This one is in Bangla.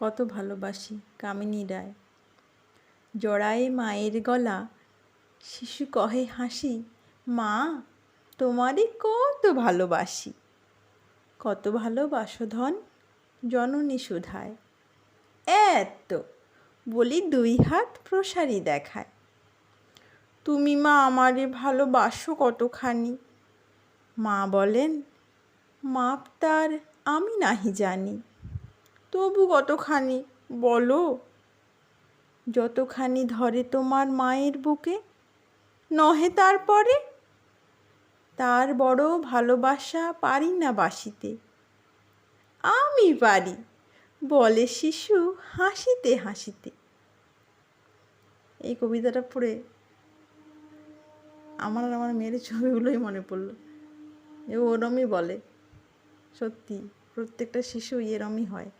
কত ভালোবাসি কামিনী রায়। জড়ায়ে মায়ের গলা, শিশু কহে হাসি, মা, তোমারই কত ভালোবাসি। কত ভালোবাসো ধন জননী সুধায়। এত বলি দুই হাত প্রসারী দেখায়। তুমি মা আমারে ভালোবাসো কতখানি। মা বলেন, মাপ তার আমি নাহি জানি। তবু কতখানি? বলো। যতখানি ধরে তোমার মায়ের বুকে, নহে তারপরে তার বড় ভালোবাসা পারি না বাসিতে। আমি পারি, বলে শিশু হাসিতে হাসিতে। এই কবিতাটা পড়ে আমার আর আমার মেয়ের ছবিগুলোই মনে পড়ল। এ ওরমই বলে, সত্যি, প্রত্যেকটা শিশু এরমই হয়।